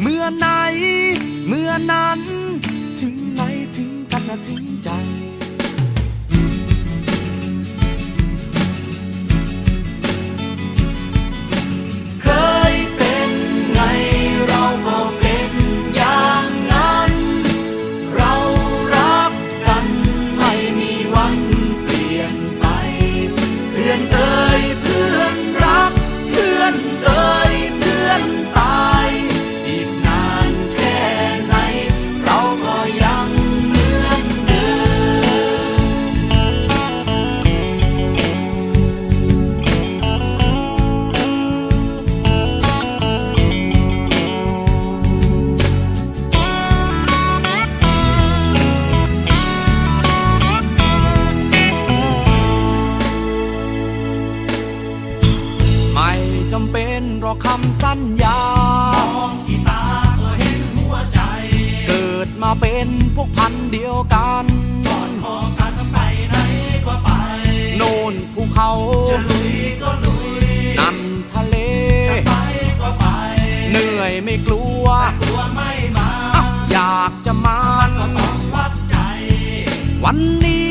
เมื่อไหน เมื่อนั้นถึงไหน จำเป็นหรอกคำสัญญามองที่ตาก็เห็นหัวใจ เกิดมาเป็นพวกพันธุ์เดียวกันก่อนขอกันไปไหนก็ไป โน่นภูเขาจะลุยก็ลุยนั่นทะเล จะไปก็ไป เหนื่อยไม่กลัวกลัวไม่มาอะอยากจะมันก็ต้องวัดใจ วันนี้วันไหน